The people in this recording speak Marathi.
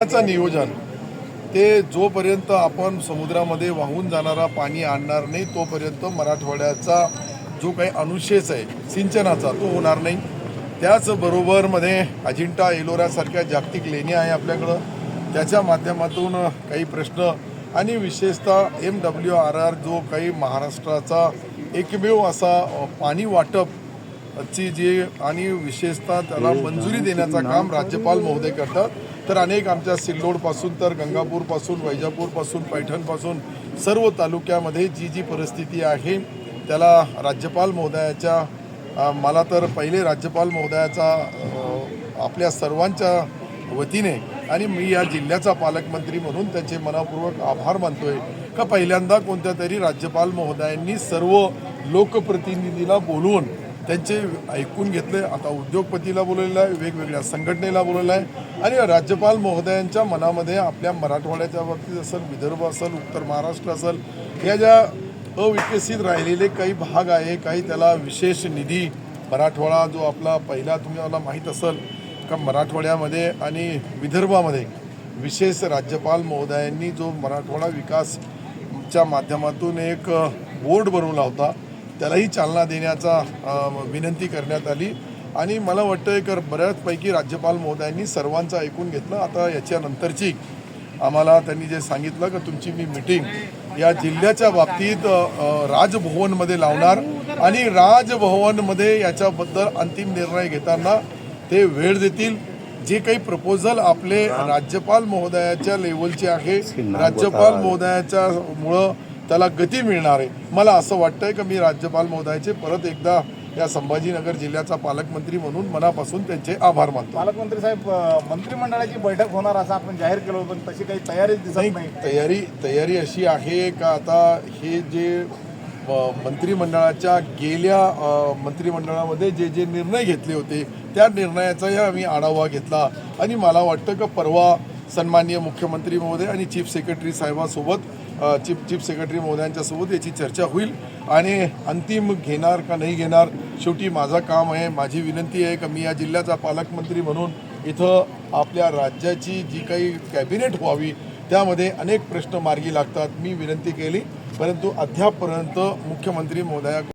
पाण्याचं नियोजन. ते जोपर्यंत आपण समुद्रामध्ये वाहून जाणारा पाणी आणणार नाही तोपर्यंत मराठवाड्याचा जो काही अनुशेष आहे सिंचनाचा तो होणार नाही. त्याचबरोबरमध्ये अजिंठा एलोरासारख्या जागतिक लेण्या आहे आपल्याकडं. त्याच्या माध्यमातून काही प्रश्न आणि विशेषतः एम डब्ल्यू आर आर जो काही महाराष्ट्राचा एकमेव असा पाणी वाटप ची जी आणि विशेषतः त्याला मंजुरी देण्याचं काम राज्यपाल महोदय करतात. तर अनेक आमच्या सिल्लोडपासून तर गंगापूरपासून वैजापूरपासून पैठणपासून सर्व तालुक्यामध्ये जी जी परिस्थिती आहे त्याला राज्यपाल महोदयाच्या मला तर पहिले राज्यपाल महोदयाचा आपल्या सर्वांच्या वतीने आणि मी या जिल्ह्याचा पालकमंत्री म्हणून त्यांचे मनापूर्वक आभार मानतोय. का पहिल्यांदा कोणत्या तरी राज्यपाल महोदयांनी सर्व लोकप्रतिनिधीला बोलवून त्यांचे ऐकून घेतले. आता उद्योगपतीला बोलवलेलं आहे वेगवेगळ्या संघटनेला बोलवलं आहे. आणि राज्यपाल महोदयांच्या मनामध्ये आपल्या मराठवाड्याच्या बाबतीत असेल विदर्भ असेल उत्तर महाराष्ट्र असेल या ज्या अविकसित राहिलेले काही भाग आहे काही त्याला विशेष निधी मराठवाडा जो आपला पहिला तुम्ही मला माहीत असेल का मराठवाड्यामध्ये आणि विदर्भामध्ये विशेष राज्यपाल महोदयांनी जो मराठवाडा विकासच्या माध्यमातून एक बोर्ड बनवला होता त्यालाही चालना देण्याचा विनंती करण्यात आली. आणि मला वाटतं की बऱ्याचपैकी राज्यपाल महोदयांनी सर्वांचं ऐकून घेतलं. आता याच्यानंतरची आम्हाला त्यांनी जे सांगितलं की तुमची मी मिटिंग या जिल्ह्याच्या बाबतीत राजभवनमध्ये लावणार. आणि राजभवनमध्ये याच्याबद्दल अंतिम निर्णय घेताना ते वेळ देतील. जे काही प्रपोजल आपले राज्यपाल महोदयाच्या लेवलचे आहे राज्यपाल महोदयाच्या मुळं त्याला गती मिळणार आहे. मला असं वाटतंय की मी राज्यपाल महोदयाचे परत एकदा या संभाजीनगर जिल्ह्याचा पालकमंत्री म्हणून मनापासून त्यांचे आभार मानतो. पालकमंत्री साहेब मंत्रिमंडळाची बैठक होणार असं आपण जाहीर केलं होतं पण तशी काही तयारीच दिसत नाही तयारी तयारी अशी आहे का आता हे जे मंत्रिमंडळाच्या गेल्या मंत्रिमंडळामध्ये जे जे निर्णय घेतले होते त्या निर्णयाचाही आम्ही आढावा घेतला. आणि मला वाटतं का परवा सन्माननीय मुख्यमंत्री महोदय आणि चीफ सेक्रेटरी साहेबासोबत चीफ चीफ सेक्रेटरी महोदयांच्या सोबत याची चर्चा होईल. आणि अंतिम घेणार का नाही घेणार शेवटी माझं काम आहे. माझी विनंती आहे का मी या जिल्ह्याचा पालकमंत्री म्हणून इथं आपल्या राज्याची जी काही कॅबिनेट व्हावी त्यामध्ये अनेक प्रश्न मार्गी लागतात मी विनंती केली. परंतु अद्यापपर्यंत मुख्यमंत्री महोदया